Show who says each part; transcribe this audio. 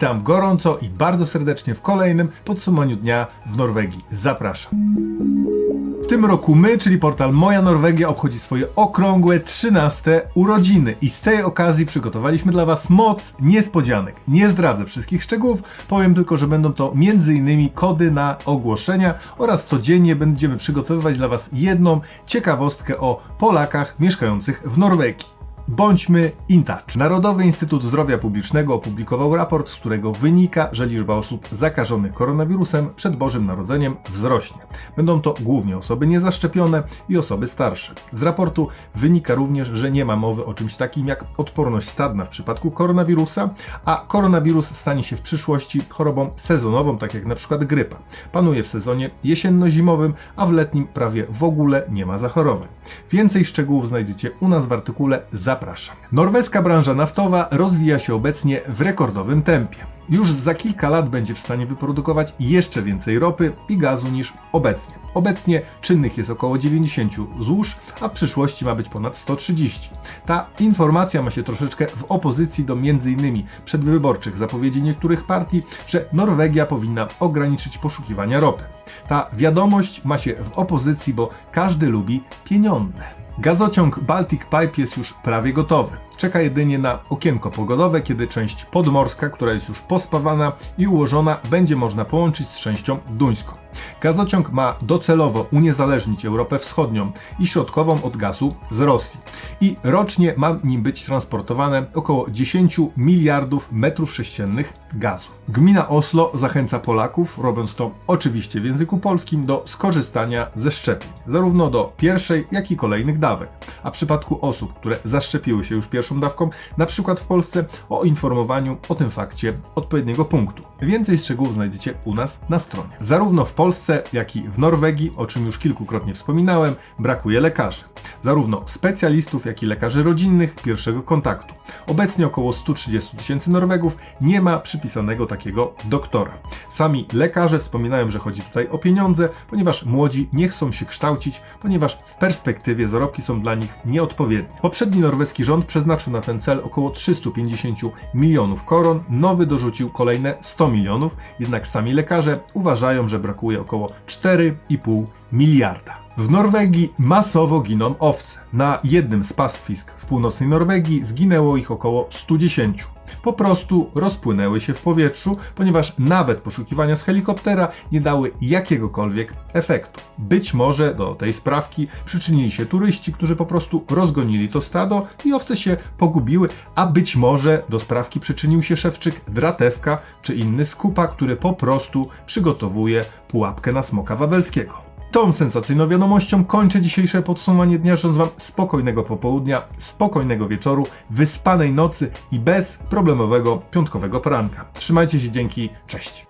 Speaker 1: Witam gorąco i bardzo serdecznie w kolejnym podsumowaniu dnia w Norwegii. Zapraszam. W tym roku my, czyli portal Moja Norwegia, obchodzi swoje okrągłe 13 urodziny i z tej okazji przygotowaliśmy dla Was moc niespodzianek. Nie zdradzę wszystkich szczegółów, powiem tylko, że będą to m.in. kody na ogłoszenia oraz codziennie będziemy przygotowywać dla Was jedną ciekawostkę o Polakach mieszkających w Norwegii. Bądźmy in touch. Narodowy Instytut Zdrowia Publicznego opublikował raport, z którego wynika, że liczba osób zakażonych koronawirusem przed Bożym Narodzeniem wzrośnie. Będą to głównie osoby niezaszczepione i osoby starsze. Z raportu wynika również, że nie ma mowy o czymś takim jak odporność stadna w przypadku koronawirusa, a koronawirus stanie się w przyszłości chorobą sezonową, tak jak na przykład grypa. Panuje w sezonie jesienno-zimowym, a w letnim prawie w ogóle nie ma zachorowań. Więcej szczegółów znajdziecie u nas w artykule Zapraszam. Norweska branża naftowa rozwija się obecnie w rekordowym tempie. Już za kilka lat będzie w stanie wyprodukować jeszcze więcej ropy i gazu niż obecnie. Obecnie czynnych jest około 90 złóż, a w przyszłości ma być ponad 130. Ta informacja ma się troszeczkę w opozycji do m.in. przedwyborczych zapowiedzi niektórych partii, że Norwegia powinna ograniczyć poszukiwania ropy. Ta wiadomość ma się w opozycji, bo każdy lubi pieniądze. Gazociąg Baltic Pipe jest już prawie gotowy. Czeka jedynie na okienko pogodowe, kiedy część podmorska, która jest już pospawana i ułożona, będzie można połączyć z częścią duńską. Gazociąg ma docelowo uniezależnić Europę Wschodnią i Środkową od gazu z Rosji. I rocznie ma nim być transportowane około 10 miliardów metrów sześciennych gazu. Gmina Oslo zachęca Polaków, robiąc to oczywiście w języku polskim, do skorzystania ze szczepień, zarówno do pierwszej, jak i kolejnych dawek. A w przypadku osób, które zaszczepiły się już pierwszą dawką, na przykład w Polsce, o informowaniu o tym fakcie odpowiedniego punktu. Więcej szczegółów znajdziecie u nas na stronie. Zarówno w Polsce, jak i w Norwegii, o czym już kilkukrotnie wspominałem, brakuje lekarzy. Zarówno specjalistów, jak i lekarzy rodzinnych pierwszego kontaktu. Obecnie około 130 tysięcy Norwegów nie ma przypisanego takiego doktora. Sami lekarze wspominają, że chodzi tutaj o pieniądze, ponieważ młodzi nie chcą się kształcić, ponieważ w perspektywie zarobki są dla nich nieodpowiednie. Poprzedni norweski rząd przeznaczył na ten cel około 350 milionów koron, nowy dorzucił kolejne 100 milionów, jednak sami lekarze uważają, że brakuje około 4,5 miliarda. W Norwegii masowo giną owce. Na jednym z pastwisk w północnej Norwegii zginęło ich około 110. Po prostu rozpłynęły się w powietrzu, ponieważ nawet poszukiwania z helikoptera nie dały jakiegokolwiek efektu. Być może do tej sprawki przyczynili się turyści, którzy po prostu rozgonili to stado i owce się pogubiły, a być może do sprawki przyczynił się szewczyk dratewka czy inny skupa, który po prostu przygotowuje pułapkę na smoka wawelskiego. Tą sensacyjną wiadomością kończę dzisiejsze podsumowanie dnia, życząc Wam spokojnego popołudnia, spokojnego wieczoru, wyspanej nocy i bezproblemowego piątkowego poranka. Trzymajcie się, dzięki, cześć!